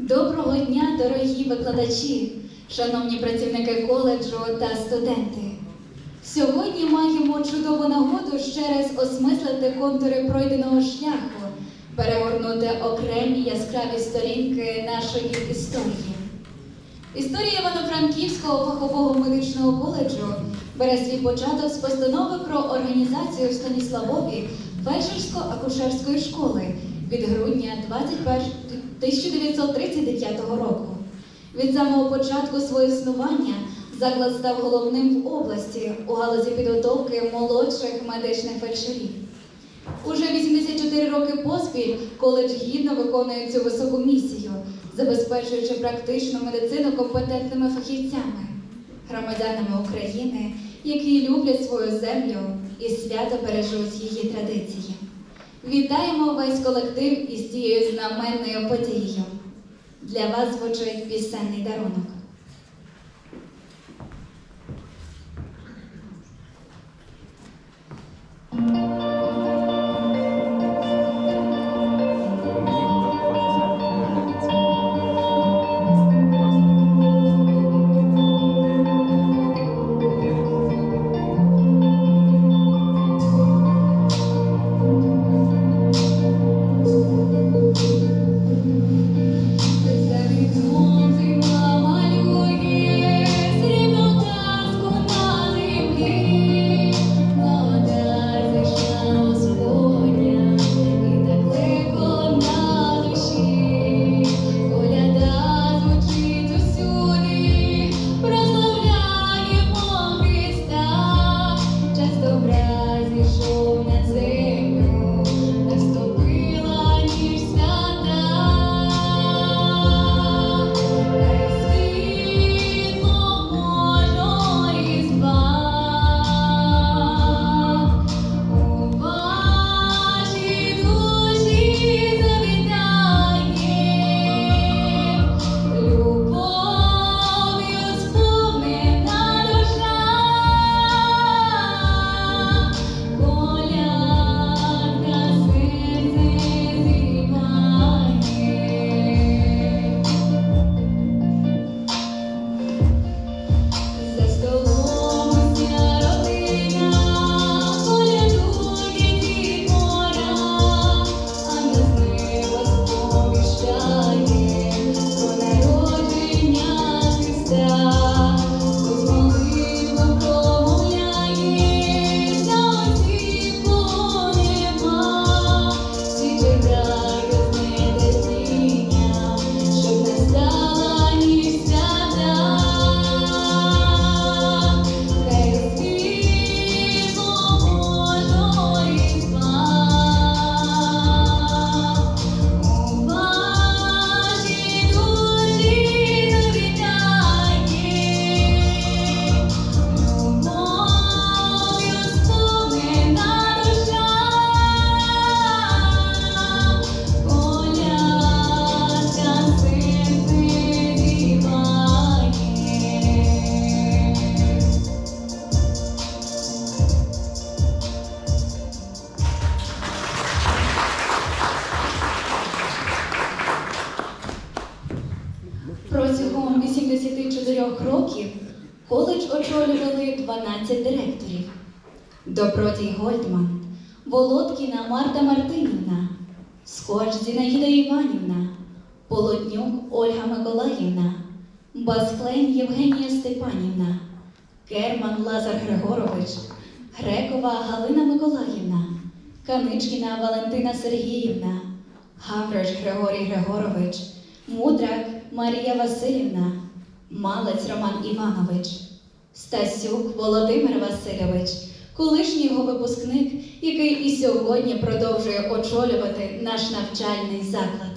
Доброго дня, дорогі викладачі, шановні працівники коледжу та студенти. Сьогодні маємо чудову нагоду ще раз осмислити контури пройденого шляху, перегорнути окремі яскраві сторінки нашої історії. Історія Івано-Франківського фахового медичного коледжу бере свій початок з постанови про організацію в Станіславові фельдшерсько-акушерської школи від грудня 21 1939 року. Від самого початку свого існування заклад став головним в області у галузі підготовки молодших медичних фельдшерів. Уже 84 роки поспіль коледж гідно виконує цю високу місію, забезпечуючи практичну медицину компетентними фахівцями, громадянами України, які люблять свою землю і свято бережуть її традиції. Вітаємо весь колектив із цією знаменною подією. Для вас звучить пісенний дарунок. За Полотнюк Ольга Миколаївна, Басклень Євгенія Степанівна, Керман Лазар Григорович, Грекова Галина Миколаївна, Каничкіна Валентина Сергіївна, Гавриш Григорій Григорович, Мудрак Марія Васильівна, Малець Роман Іванович, Стасюк Володимир Васильович, колишній його випускник, який і сьогодні продовжує очолювати наш навчальний заклад.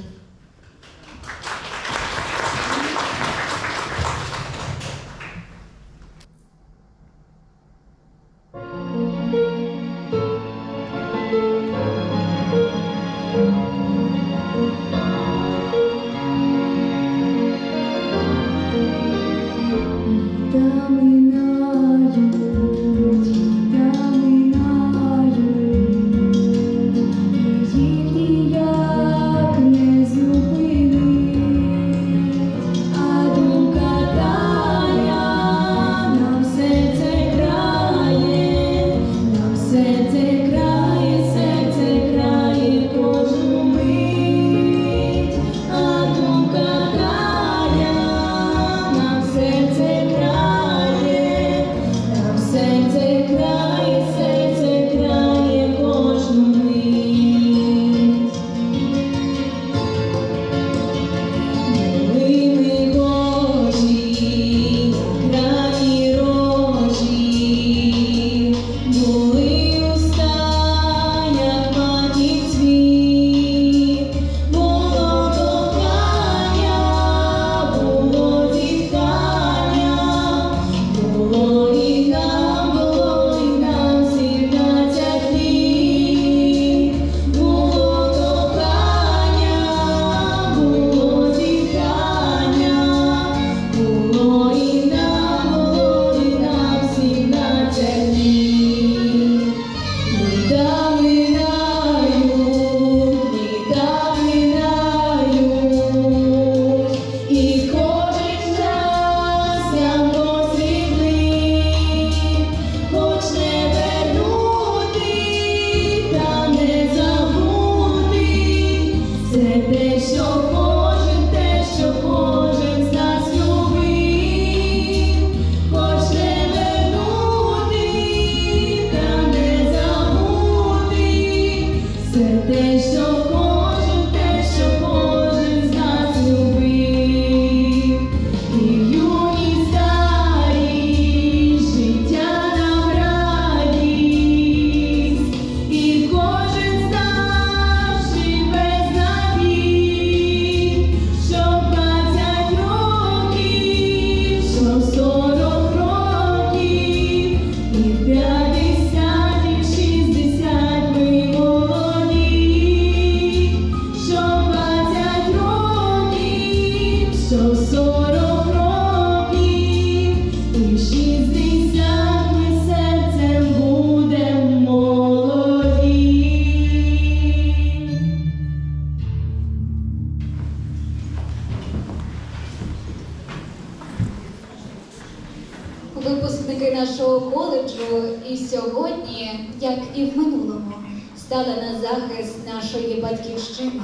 Стали на захист нашої батьківщини.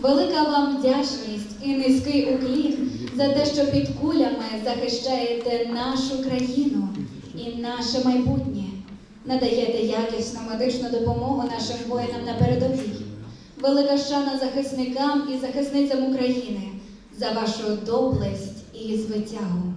Велика вам вдячність і низький уклін за те, що під кулями захищаєте нашу країну і наше майбутнє, надаєте якісну медичну допомогу нашим воїнам на передовій. Велика шана захисникам і захисницям України за вашу доблесть і звитягу.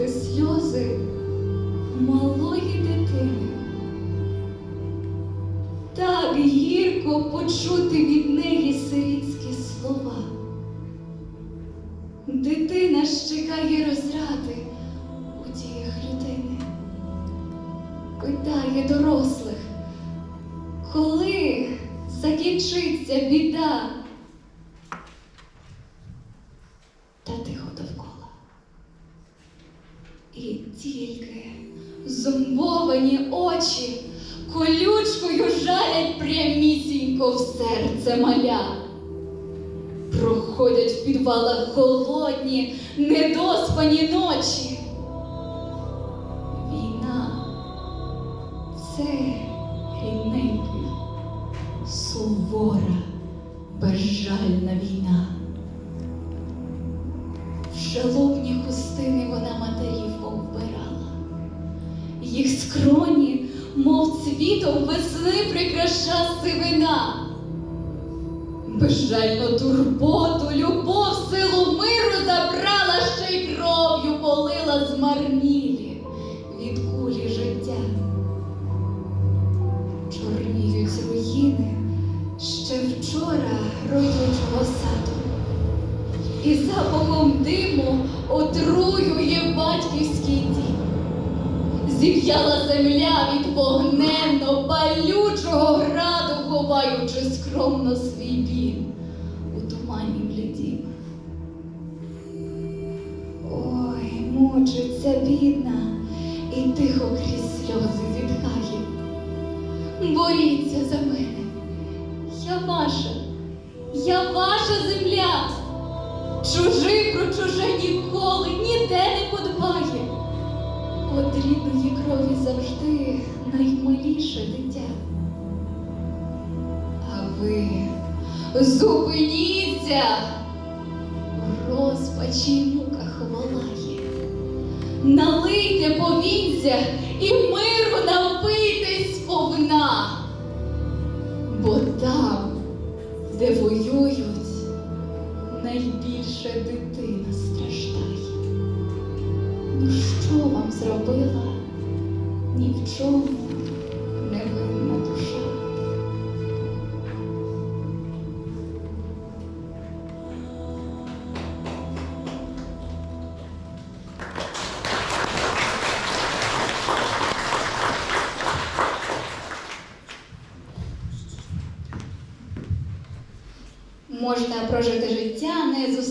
Бачити сльози малої дитини. Так гірко почути від неї сирітські слова. Дитина ж чекає розради у діях людини. Питає дорослих, коли закінчиться біда. Серце маля. Проходять в підвалах голодні, недоспані ночі. Війна це рідненький, сувора, безжальна війна. В жалобні хустини вона матерів повбирала. Їх скроні, мов цвітом весни прикраша сивина. Безжальну турботу, любов, силу миру забрала, ще й кров'ю полила змарнілі від кулі життя. Чорніють руїни ще вчора родючого саду. І запахом диму отруює батьківський дім. Зів'яла земля від вогненно палючого граду, ховаючи скромно свій біль у тумані блідім. Ой, мучиться бідна і тихо крізь сльози зітхає. Боріться за мене, я ваша, я ваша земля. Чужий про чуже ніколи ніде не подбає. От рідної крові завжди наймиліше дитя. Ви. Зупиніться, розпачі й муках волає. Налийте повінця і миру напийтесь повна, бо там, де воюють, найбільше дитина страждає. Ну що вам зробила? Ні в чому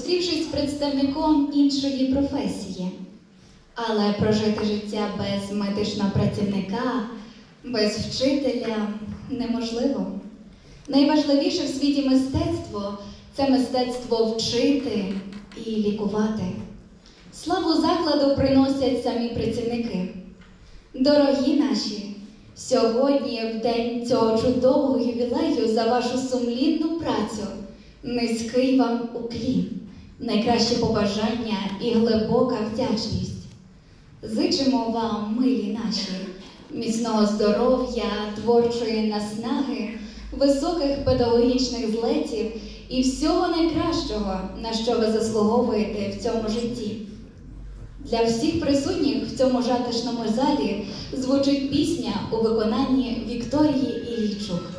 зустрівшись з представником іншої професії. Але прожити життя без медичного працівника, без вчителя неможливо. Найважливіше в світі мистецтво це мистецтво вчити і лікувати. Славу закладу приносять самі працівники. Дорогі наші, сьогодні, в день цього чудового ювілею, за вашу сумлінну працю, низький вам уклін, найкращі побажання і глибока вдячність. Зичимо вам, милі наші, міцного здоров'я, творчої наснаги, високих педагогічних злетів і всього найкращого, на що ви заслуговуєте в цьому житті. Для всіх присутніх в цьому жатишному залі звучить пісня у виконанні Вікторії Ілійчук.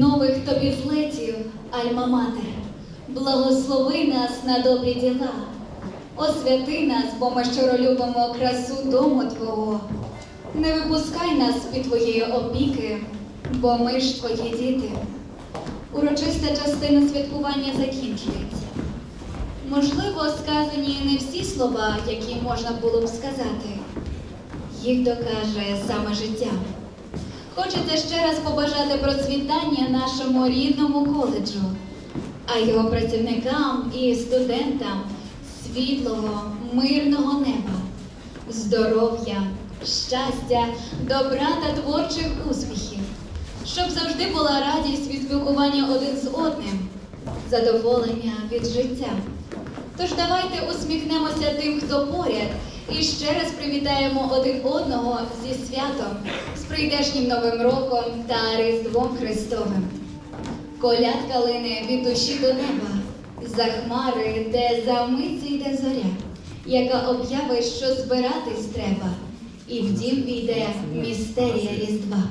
Тобі злетів, Альма-Матер, благослови нас на добрі діла. Освяти нас, бо ми щиро любимо красу дому Твого. Не випускай нас під Твоєї опіки, бо ми ж Твої діти. Урочиста частина святкування закінчується. Можливо, сказані не всі слова, які можна було б сказати. Їх докаже саме життя. Хочеться ще раз побажати процвітання нашому рідному коледжу, а його працівникам і студентам світлого, мирного неба, здоров'я, щастя, добра та творчих успіхів, щоб завжди була радість від спілкування один з одним, задоволення від життя. Тож давайте усміхнемося тим, хто поряд, і ще раз привітаємо один одного зі святом, прийдешнім Новим роком та Різдвом Христовим. Коляд калини від душі до неба, за хмари, де за мить йде зоря, яка об'явить, що збиратись треба, і в дім війде містерія Різдва.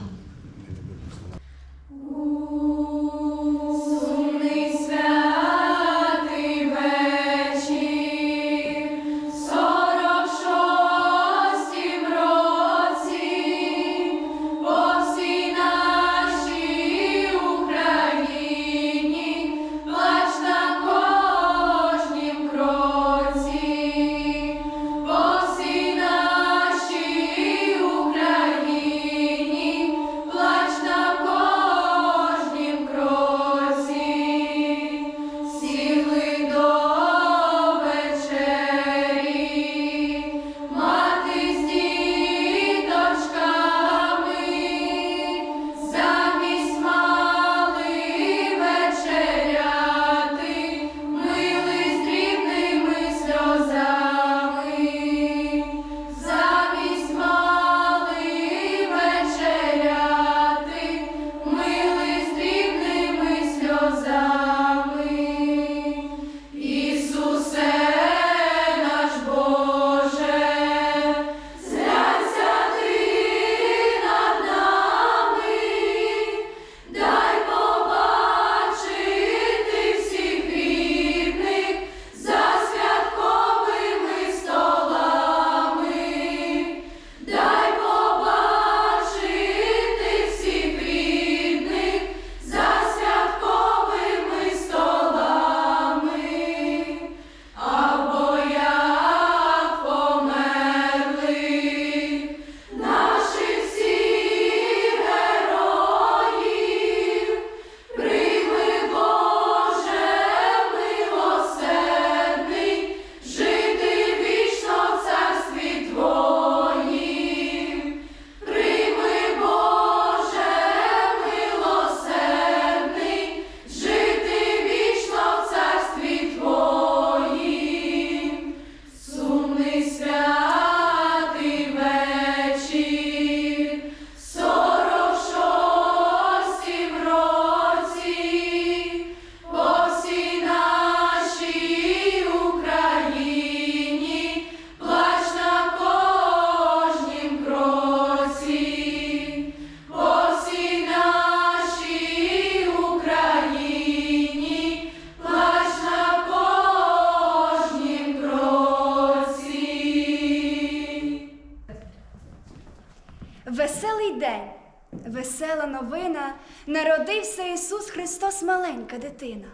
Веселий день, весела новина, народився Ісус Христос, маленька дитина.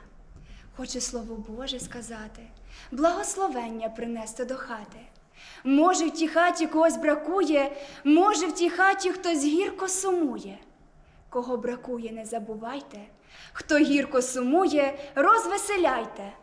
Хоче Слово Боже сказати, благословення принести до хати. Може, в тій хаті когось бракує, може, в тій хаті хтось гірко сумує. Кого бракує, не забувайте, хто гірко сумує, розвеселяйте.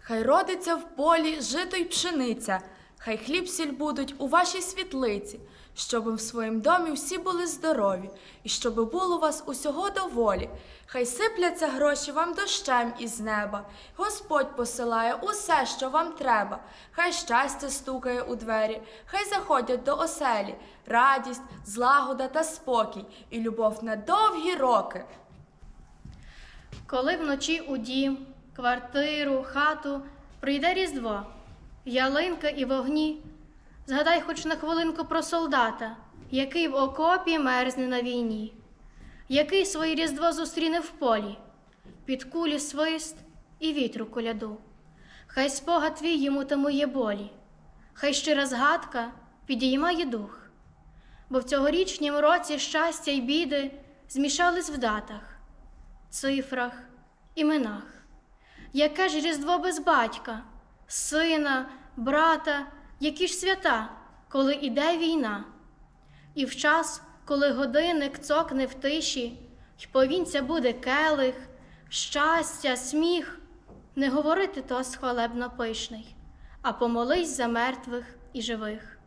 Хай родиться в полі жито й пшениця, хай хліб сіль будуть у вашій світлиці, щоби в своїм домі всі були здорові, і щоби було у вас усього доволі. Хай сипляться гроші вам дощем із неба. Господь посилає усе, що вам треба. Хай щастя стукає у двері, хай заходять до оселі, радість, злагода та спокій, і любов на довгі роки. Коли вночі у дім, квартиру, хату прийде Різдво, ялинка і вогні, згадай хоч на хвилинку про солдата, який в окопі мерзне на війні. який своє різдво зустріне в полі, під кулі свист і вітру коляду. Хай спогад твій йому тамує болі, хай щира згадка підіймає дух. Бо в цьогорічнім році щастя й біди змішались в датах, цифрах, іменах. Яке ж різдво без батька, сина, брата, які ж свята, коли іде війна? І в час, коли годинник цокне в тиші, й повінця буде келих, щастя, сміх, не говорити то схвалебно пишний, а помолись за мертвих і живих.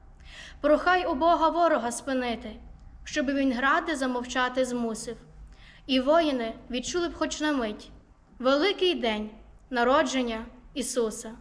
Прохай у Бога ворога спинити, щоб він гради замовчати змусив. І воїни відчули б хоч на мить великий день народження Ісуса.